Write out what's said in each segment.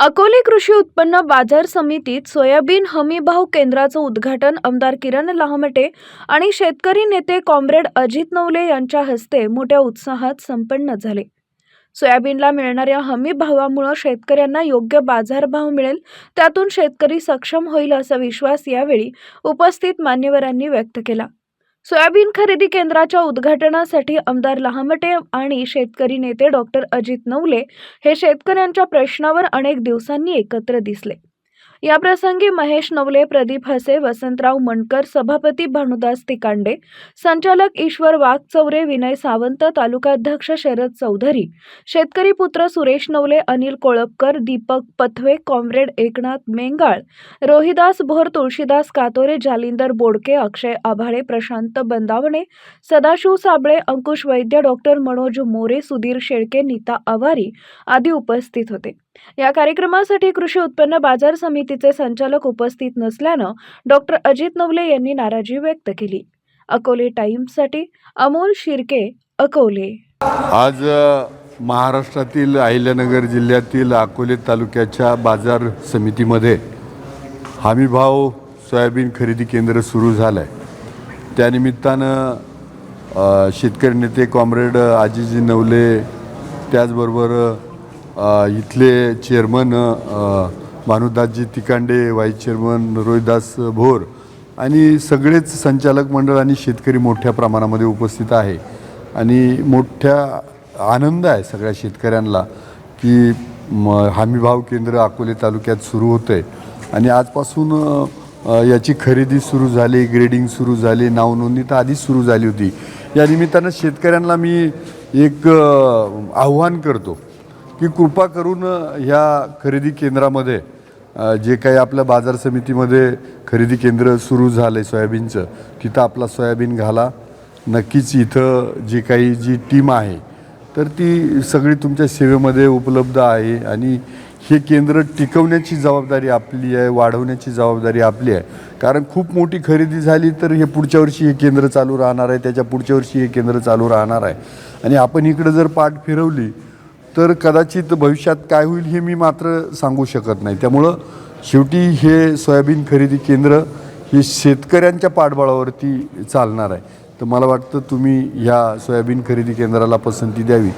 अकोले कृषी उत्पन्न बाजार समितीत सोयाबीन हमीभाव केंद्राचं उद्घाटन आमदार किरण लाहमटे आणि शेतकरी नेते कॉम्रेड अजित नवले यांच्या हस्ते मोठ्या उत्साहात संपन्न झाले. सोयाबीनला मिळणाऱ्या हमी भावामुळं शेतकऱ्यांना योग्य बाजारभाव मिळेल त्यातून शेतकरी सक्षम होईल असा विश्वास यावेळी उपस्थित मान्यवरांनी व्यक्त केला. सोयाबीन खरेदी केंद्राच्या उद्घाटनासाठी आमदार लहामटे आणि शेतकरी नेते डॉक्टर अजित नवले हे शेतकऱ्यांच्या प्रश्नावर अनेक दिवसांनी एकत्र दिसले. याप्रसंगी महेश नवले प्रदीप हसे वसंतराव मणकर सभापती भानुदास तिकांडे संचालक ईश्वर वाघचौरे विनय सावंत तालुकाध्यक्ष शरद चौधरी शेतकरी पुत्र सुरेश नवले अनिल कोळपकर दीपक पथवे कॉम्रेड एकनाथ मेंगाळ रोहिदास भोर तुळशीदास कातोरे जालिंदर बोडके अक्षय आभाळे प्रशांत बंदावणे सदाशिव साबळे अंकुश वैद्य डॉक्टर मनोज मोरे सुधीर शेळके नीता आवारी आदी उपस्थित होते. या कार्यक्रमासाठी कृषी उत्पन्न बाजार समितीचे संचालक उपस्थित नसल्यानं डॉक्टर अजित नवले यांनी नाराजी व्यक्त केली. अकोले टाइम्ससाठी अमोल शिर्के अकोले. आज महाराष्ट्रातील अहिल्यानगर जिल्ह्यातील अकोले तालुक्याच्या बाजार समितीमध्ये हमीभाव सोयाबीन खरेदी केंद्र सुरू झालं आहे त्यानिमित्तानं शेतकरी नेते कॉम्रेड आजीजी नवले त्याचबरोबर इथले chairman Manudasji Tikande vice chairman Rohidas Bhor आणि सगळेच संचालक मंडळ आणि शेतकरी मोठ्या प्रमाणामध्ये उपस्थित आहे. आणि मोठ्या आनंद आहे सगळ्या शेतकऱ्यांना की हमीभाव केंद्र अकोले तालुक्यात सुरू होतं आहे आणि आजपासून याची खरेदी सुरू झाली ग्रेडिंग सुरू झाली नावनोंदणी तर आधीच सुरू झाली होती. या निमित्तानं शेतकऱ्यांना मी एक आव्हान करतो. की कृपा करून ह्या खरेदी केंद्रामध्ये जे काही आपल्या बाजार समितीमध्ये खरेदी केंद्र सुरू झालं आहे सोयाबीनचं तिथं आपला सोयाबीन घाला. नक्कीच इथं जे काही जी टीम आहे तर ती सगळी तुमच्या सेवेमध्ये उपलब्ध आहे. आणि हे केंद्र टिकवण्याची जबाबदारी आपली आहे वाढवण्याची जबाबदारी आपली आहे. कारण खूप मोठी खरेदी झाली तर हे पुढच्या वर्षी हे केंद्र चालू राहणार आहे त्याच्या पुढच्या वर्षी हे केंद्र चालू राहणार आहे. आणि आपण इकडं जर पाठ फिरवली तर कदाचित भविष्यात काय होईल हे मी मात्र सांगू शकत नाही. त्यामुळं शेवटी हे सोयाबीन खरेदी केंद्र हे शेतकऱ्यांच्या पाठबळावरती चालणार आहे. तर मला वाटतं तुम्ही ह्या सोयाबीन खरेदी केंद्राला पसंती द्यावी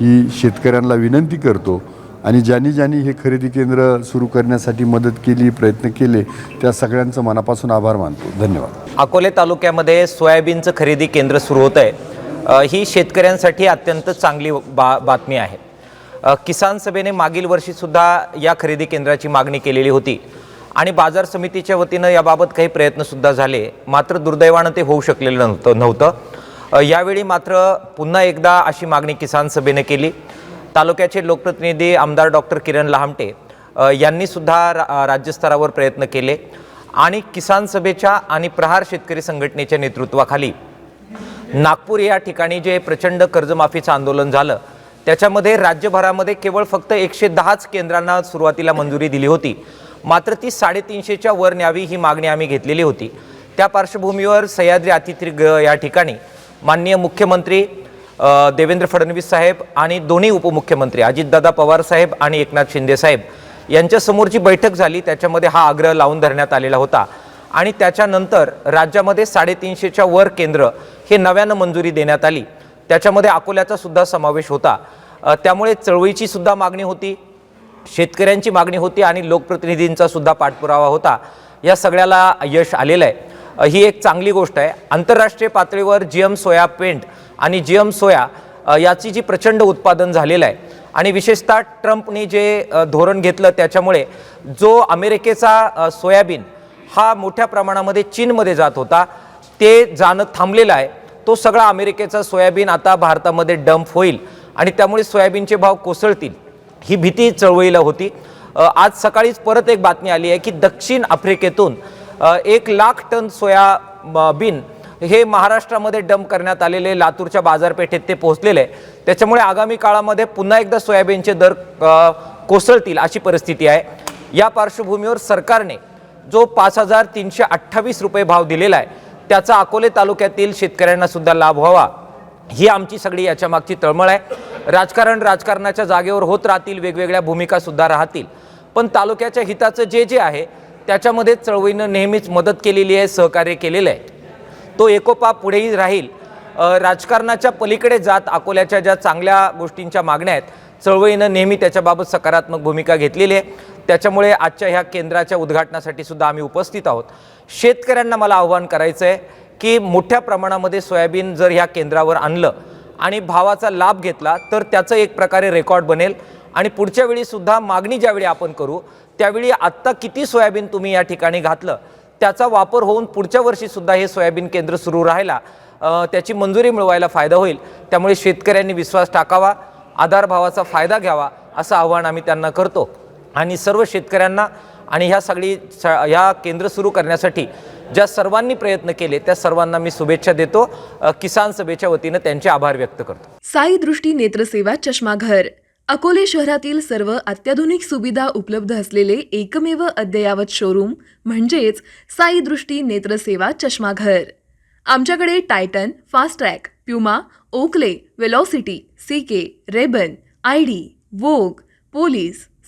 ही शेतकऱ्यांना विनंती करतो. आणि ज्यांनी ज्यांनी हे खरेदी केंद्र सुरू करण्यासाठी मदत केली प्रयत्न केले त्या सगळ्यांचं मनापासून आभार मानतो. धन्यवाद. अकोले तालुक्यामध्ये सोयाबीनचं खरेदी केंद्र सुरू होत आहे ही शेतकऱ्यांसाठी अत्यंत चांगली बा बातमी आहे. किसान सभेने मागील वर्षीसुद्धा या खरेदी केंद्राची मागणी केलेली होती. आणि बाजार समितीच्या वतीनं याबाबत काही प्रयत्नसुद्धा झाले. मात्र दुर्दैवानं ते होऊ शकलेलं नव्हतं नव्हतं. यावेळी मात्र पुन्हा एकदा अशी मागणी किसान सभेने केली. तालुक्याचे लोकप्रतिनिधी आमदार डॉक्टर किरण लहामटे यांनीसुद्धा रा राज्यस्तरावर प्रयत्न केले आणि किसान सभेच्या आणि प्रहार शेतकरी संघटनेच्या नेतृत्वाखाली नागपूर या ठिकाणी जे प्रचंड कर्जमाफीचं आंदोलन झालं त्याच्यामध्ये राज्यभरामध्ये केवळ फक्त एकशे दहाच केंद्रांना सुरुवातीला मंजुरी दिली होती. मात्र ती साडेतीनशेच्या वर न्यावी ही मागणी आम्ही घेतलेली होती. त्या पार्श्वभूमीवर सह्याद्री अतिथीगृह या ठिकाणी माननीय मुख्यमंत्री देवेंद्र फडणवीस साहेब आणि दोन्ही उपमुख्यमंत्री अजितदादा पवार साहेब आणि एकनाथ शिंदे साहेब यांच्यासमोरची बैठक झाली. त्याच्यामध्ये हा आग्रह लावून धरण्यात आलेला होता. आणि त्याच्यानंतर राज्यामध्ये साडेतीनशेच्या वर केंद्र हे नव्यानं मंजुरी देण्यात आली. त्याच्यामध्ये अकोल्याचा सुद्धा समावेश होता. त्यामुळे चळवळीची सुद्धा मागणी होती शेतकऱ्यांची मागणी होती आणि लोकप्रतिनिधींचा सुद्धा पाठपुरावा होता. या सगळ्याला यश आलेलं आहे. ही एक चांगली गोष्ट आहे. आंतरराष्ट्रीय पातळीवर जी एम सोया पेंट आणि जी एम सोया याची जी प्रचंड उत्पादन झालेलं आहे आणि विशेषतः ट्रम्पने जे धोरण घेतलं त्याच्यामुळे जो अमेरिकेचा सोयाबीन हा मोठ्या प्रमाणामध्ये चीनमध्ये जात होता ते जाणं थांबलेलं आहे. तो सगळा अमेरिकेचा सोयाबीन आता भारतामध्ये डंप होईल आणि त्यामुळे सोयाबीनचे भाव कोसळतील ही भीती चळवळीला होती. आज सकाळीच परत एक बातमी आली आहे की दक्षिण आफ्रिकेतून एक लाख टन सोयाबीन हे महाराष्ट्रामध्ये डंप करण्यात आलेले लातूरच्या बाजारपेठेत ते पोहोचलेले. आहे त्याच्यामुळे आगामी काळामध्ये पुन्हा एकदा सोयाबीनचे दर कोसळतील अशी परिस्थिती आहे. या पार्श्वभूमीवर सरकारने जो पाच हजार तीनशे अठ्ठावीस रुपये भाव दिलेला आहे त्याचा अकोले तालुक्यातील शेतकऱ्यांना सुद्धा लाभ व्हावा. ही आमची सगळी याच्या मागची तळमळ आहे. राजकारण राजकारणाच्या जागेवर होत राहतील वेगवेगळ्या भूमिका सुद्धा राहतील. पण तालुक्याच्या हिताचं जे जे आहे त्याच्यामध्ये चळवळीनं नेहमीच मदत केलेली आहे सहकार्य केलेलं आहे. तो एकोपा पुढेही राहील. राजकारणाच्या पलीकडे जात अकोल्याच्या ज्या चांगल्या गोष्टींच्या मागण्या आहेत चळवळीनं नेहमी त्याच्याबाबत सकारात्मक भूमिका घेतलेली आहे. त्याच्यामुळे आजच्या ह्या केंद्राच्या उद्घाटनासाठी सुद्धा आम्ही उपस्थित आहोत. शेतकऱ्यांना मला आव्हान करायचं आहे की मोठ्या प्रमाणामध्ये सोयाबीन जर ह्या केंद्रावर आणलं आणि भावाचा लाभ घेतला तर त्याचं एक प्रकारे रेकॉर्ड बनेल. आणि पुढच्या वेळीसुद्धा मागणी ज्यावेळी आपण करू त्यावेळी आत्ता किती सोयाबीन तुम्ही या ठिकाणी घातलं त्याचा वापर होऊन पुढच्या वर्षीसुद्धा हे सोयाबीन केंद्र सुरू राहायला त्याची मंजुरी मिळवायला फायदा होईल. त्यामुळे शेतकऱ्यांनी विश्वास टाकावा आधार भावाचा फायदा घ्यावा असं आव्हान आम्ही त्यांना करतो. आणि सर्व शेतकऱ्यांना आणि ह्या सगळी स ह्या केंद्र सुरू करण्यासाठी ज्या सर्वांनी प्रयत्न केले त्या सर्वांना मी शुभेच्छा देतो. किसान सभेच्या वतीनं त्यांचे आभार व्यक्त करतो. साई दृष्टी नेत्रसेवा चष्माघर. अकोले शहरातील सर्व अत्याधुनिक सुविधा उपलब्ध असलेले एकमेव अद्ययावत शोरूम म्हणजेच साई दृष्टी नेत्रसेवा चष्माघर. आमच्याकडे Titan fast track Puma Oakley Velocity C K Ray Ban I D Vogue Police